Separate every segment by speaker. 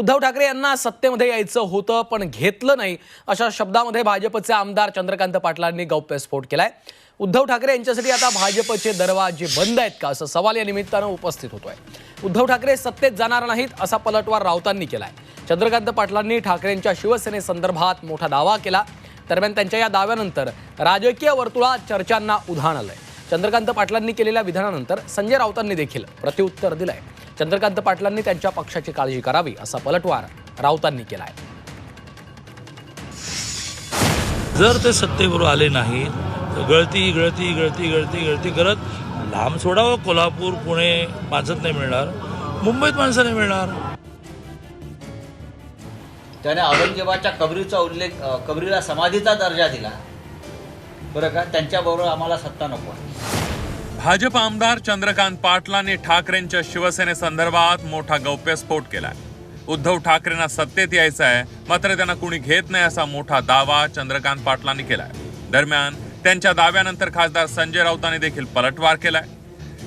Speaker 1: उद्धव ठाकरे यांना सत्तेमध्ये यायचं होतं पण घेतलं नाही. अशा शब्दामध्ये भाजपचे आमदार चंद्रकांत पाटलांनी गौप्यस्फोट केलाय. उद्धव ठाकरे यांच्यासाठी आता भाजपचे दरवाजे बंद आहेत का? असं सवाल या निमित्तानं उपस्थित होतोय. उद्धव ठाकरे सत्तेत जाणार नाहीत असा पलटवार राऊतांनी केलाय. चंद्रकांत पाटलांनी ठाकरेंच्या शिवसेनेसंदर्भात मोठा दावा केला. दरम्यान त्यांच्या या दाव्यानंतर राजकीय वर्तुळात चर्चांना उधाण आलंय. चंद्रकांत पाटलांनी केलेल्या विधानानंतर संजय राऊतांनी देखील प्रत्युत्तर दिलंय. चंद्रकांत पाटलांनी त्यांच्या पक्षाची काळजी करावी असा पलटवार राऊतांनी केलाय.
Speaker 2: जर ते सत्तेबरोबर आले नाही तर गळती गळती गळती गळती गळती करत लांब सोडावं. कोल्हापूर पुणे माणसात नाही मिळणार. मुंबईत माणसं नाही मिळणार.
Speaker 3: त्याने औरंगजेबाच्या कबरीचा उल्लेख कबरीला समाधीचा दर्जा दिला. बरं का? त्यांच्याबरोबर आम्हाला सत्ता नको आहे.
Speaker 4: भाजप आमदार चंद्रकांत पाटलांनी ठाकरेंच्या शिवसेनेसंदर्भात मोठा गौप्यस्फोट केलाय. उद्धव ठाकरेंना सत्तेत यायचं आहे मात्र त्यांना कुणी घेत नाही असा मोठा दावा चंद्रकांत पाटलांनी केलाय. दरम्यान त्यांच्या दाव्यानंतर खासदार संजय राऊतांनी देखील पलटवार केलाय.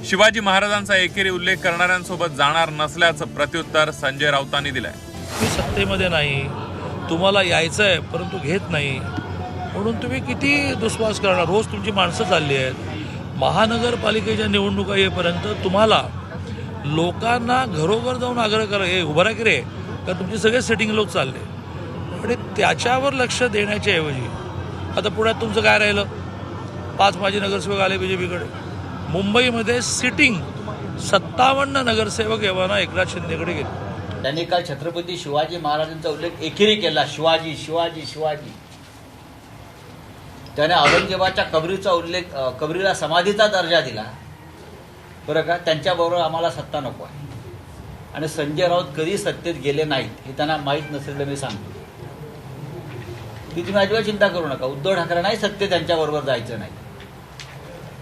Speaker 4: शिवाजी महाराजांचा एकेरी उल्लेख करणाऱ्यांसोबत जाणार नसल्याचं प्रत्युत्तर संजय राऊतांनी दिलंय.
Speaker 2: मी सत्तेमध्ये नाही तुम्हाला यायचं आहे परंतु घेत नाही. म्हणून तुम्ही किती दुस्वास करणार? रोज तुमची माणसं चालली आहेत. महानगरपालिकेच्या निवडणुका येईपर्यंत तुम्हाला लोकांना घरोघर जाऊन आग्रह करा हे उभं राहा की रे का तुमचे सगळे सेटिंग लोक चालले. आणि त्याच्यावर लक्ष देण्याच्या ऐवजी आता पुण्यात तुमचं काय राहिलं? पाच माजी नगरसेवक आले बी जे पीकडे मुंबईमध्ये सिटिंग सत्तावन्न नगरसेवक एव्हाना एकनाथ शिंदेकडे गेले.
Speaker 3: त्यांनी काल छत्रपती शिवाजी महाराजांचा उल्लेख एकेरी केला शिवाजी शिवाजी शिवाजी. त्याने औरंगजेबाच्या कबरीचा उल्लेख कबरीला समाधीचा दर्जा दिला. बरं का? त्यांच्याबरोबर आम्हाला सत्ता नको आहे. आणि संजय राऊत कधी सत्तेत गेले नाहीत हे त्यांना माहीत नसलेलं मी सांगतो. ती तुम्ही अजिबात चिंता करू नका. उद्धव ठाकरे नाही सत्य त्यांच्याबरोबर जायचं नाही.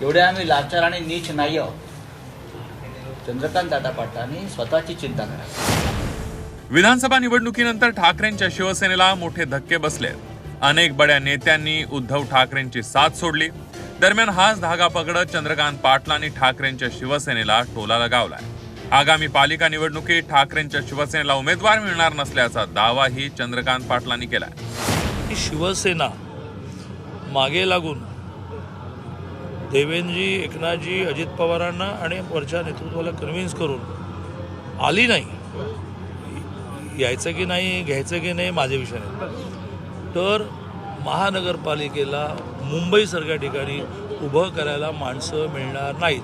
Speaker 3: एवढे आम्ही लाचार आणि नीच नाही आहोत. चंद्रकांत दादा पाटलांनी स्वतःची चिंता करा.
Speaker 4: विधानसभा निवडणुकीनंतर ठाकरेंच्या शिवसेनेला मोठे धक्के बसले अनेक बड्या नेत्यांनी उद्धव ठाकरेंची साथ सोडली. दरम्यान हाच धागा पकडत चंद्रकांत पाटलांनी ठाकरेंच्या शिवसेनेला टोला लगावलाय. आगामी पालिका निवडणुकीत ठाकरेंच्या शिवसेनेला उमेदवार मिळणार नसल्याचा दावाही चंद्रकांत पाटलांनी केलाय.
Speaker 2: शिवसेना मागे लागून देवेंद्रजी एकनाथजी अजित पवारांना आणि वरच्या नेतृत्वाला कन्व्हिन्स करून आली नाही. यायचं की नाही घ्यायचं की नाही माझे विषय नाही. तर महानगरपालिकेला मुंबईसारख्या ठिकाणी उभं करायला माणसं मिळणार नाहीत.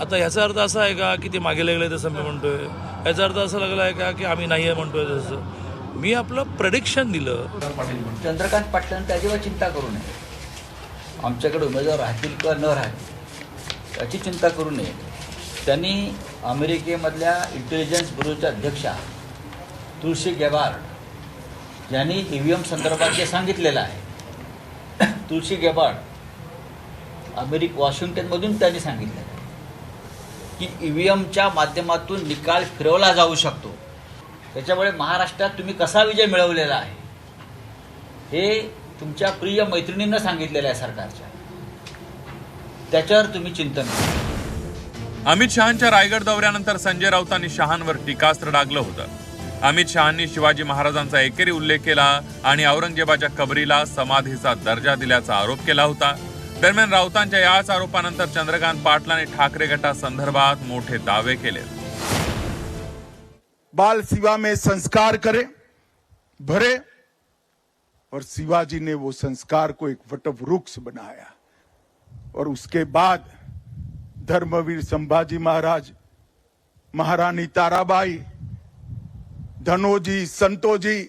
Speaker 2: आता ह्याचा अर्थ असा आहे का की ते मागे लागले तसं मी म्हणतोय? याचा अर्थ असा लागला आहे का की आम्ही नाही आहे म्हणतोय तसं? मी आपलं प्रडिक्शन दिलं.
Speaker 3: चंद्रकांत पाटलांची अजिबात चिंता करू नये. आमच्याकडे उमेदवार राहतील किंवा न राहतील याची चिंता करू नये. त्यांनी अमेरिकेमधल्या इंटेलिजन्स ब्युरोच्या अध्यक्षा तुळशी गेबार्ड यांनी ई व्ही एम संदर्भात जे सांगितलेलं आहे तुळशी गेबाड अमेरिक वॉशिंग्टनमधून त्यांनी सांगितलेलं आहे की ई व्ही एमच्या माध्यमातून निकाल फिरवला जाऊ शकतो. त्याच्यामुळे महाराष्ट्रात तुम्ही कसा विजय मिळवलेला आहे हे तुमच्या प्रिय मैत्रिणींना सांगितलेलं आहे सरकारच्या. त्याच्यावर तुम्ही चिंतन करा.
Speaker 4: अमित शहांच्या रायगड दौऱ्यानंतर संजय राऊतांनी शहांवर टीकास्त्र डागलं होतं. अमित शहांनी शिवाजी महाराजांचा एकेरी उल्लेख केला आणि औरंगजेबाच्या कबरीला समाधीचा दर्जा दिल्याचा आरोप केला होता. दरम्यान राऊतांच्या याच आरोपानंतर चंद्रकांत पाटलांनी ठाकरे गटासंदर्भात मोठे दावे केले.
Speaker 5: बाल शिवा में संस्कार करे भरे और शिवाजी ने वो संस्कार को एक वटवृक्ष बनाया। और उसके बाद धर्मवीर संभाजी महाराज महारानी ताराबाई धनोजी, संतोजी,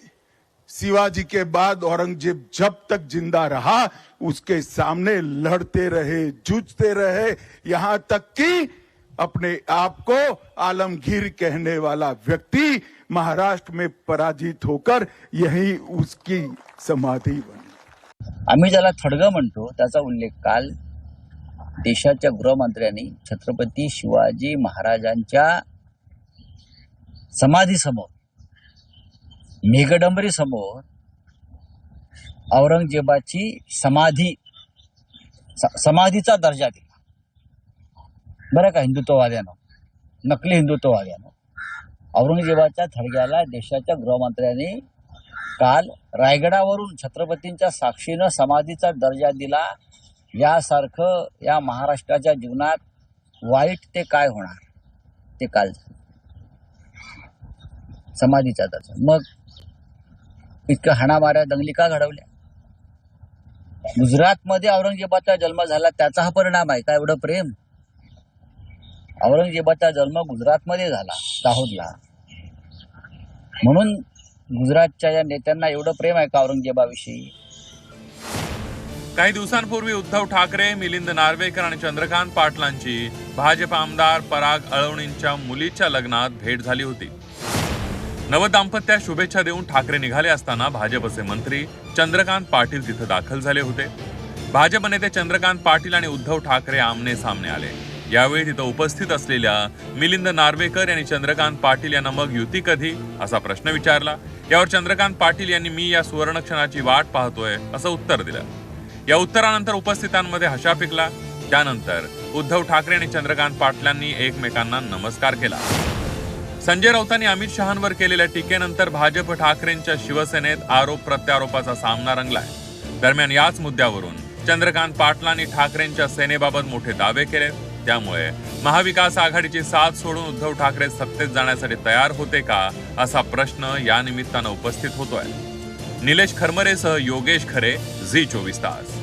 Speaker 5: शिवाजी के बाद औरंगज़ेब जब तक ज़िंदा रहा, उसके सामने लड़ते रहे, जूझते रहे, यहाँ तक कि अपने आप को आलमगीर कहने वाला व्यक्ति महाराष्ट्र में पराजित होकर यही उसकी समाधि बनी।
Speaker 3: आम्ही ज्याला थडग म्हणतो, त्याचा उल्लेख काल देशाच्या गृहमंत्र्यांनी छत्रपती शिवाजी महाराजांच्या समाधीसमोर मेघडंबरी समोर औरंगजेबाची समाधी स- समाधीचा दर्जा दिला. बरं का हिंदुत्ववाद्यानं? नकली हिंदुत्ववाद्यानं. औरंगजेबाच्या थडग्याला देशाच्या गृहमंत्र्यांनी काल रायगडावरून छत्रपतींच्या साक्षीनं समाधीचा दर्जा दिला. यासारखं या महाराष्ट्राच्या जीवनात वाईट ते काय होणार? ते काल झालं. समाधीचा दर्जा. मग इतक्या हाणामाऱ्या दंगली का घडवल्या? गुजरातमध्ये औरंगजेबाचा जन्म झाला त्याचा हा परिणाम आहे का एवढं प्रेम? औरंगजेबाचा जन्म गुजरातमध्ये झाला दाहोदला. म्हणून गुजरातच्या या नेत्यांना एवढं प्रेम आहे का औरंगजेबाविषयी?
Speaker 4: काही दिवसांपूर्वी उद्धव ठाकरे मिलिंद नार्वेकर आणि चंद्रकांत पाटलांची भाजप आमदार पराग अळवणींच्या मुलीच्या लग्नात भेट झाली होती. नवदाम्पत्या शुभेच्छा देऊन ठाकरे निघाले असताना भाजपचे मंत्री चंद्रकांत पाटील तिथं दाखल झाले होते. भाजप नेते चंद्रकांत पाटील आणि उद्धव ठाकरे आमने सामने आले. यावेळी तिथं उपस्थित असलेल्या मिलिंद नार्वेकर यांनी चंद्रकांत पाटील यांना मग युती कधी? असा प्रश्न विचारला. यावर चंद्रकांत पाटील यांनी मी या सुवर्णक्षणाची वाट पाहतोय असं उत्तर दिलं. या उत्तरानंतर उपस्थितांमध्ये हशा पिकला. त्यानंतर उद्धव ठाकरे आणि चंद्रकांत पाटलांनी एकमेकांना नमस्कार केला. संजय राऊतांनी अमित शहांवर केलेल्या टीकेनंतर भाजप ठाकरेंच्या शिवसेनेत आरोप प्रत्यारोपाचा सामना रंगलाय. दरम्यान याच मुद्द्यावरून चंद्रकांत पाटलांनी ठाकरेंच्या सेनेबाबत मोठे दावे केले. त्यामुळे महाविकास आघाडीची साथ सोडून उद्धव ठाकरे सत्तेत जाण्यासाठी तयार होते का असा प्रश्न या निमित्तानं उपस्थित होतोय. निलेश खरमरेसह योगेश खरे झी चोवीस तास.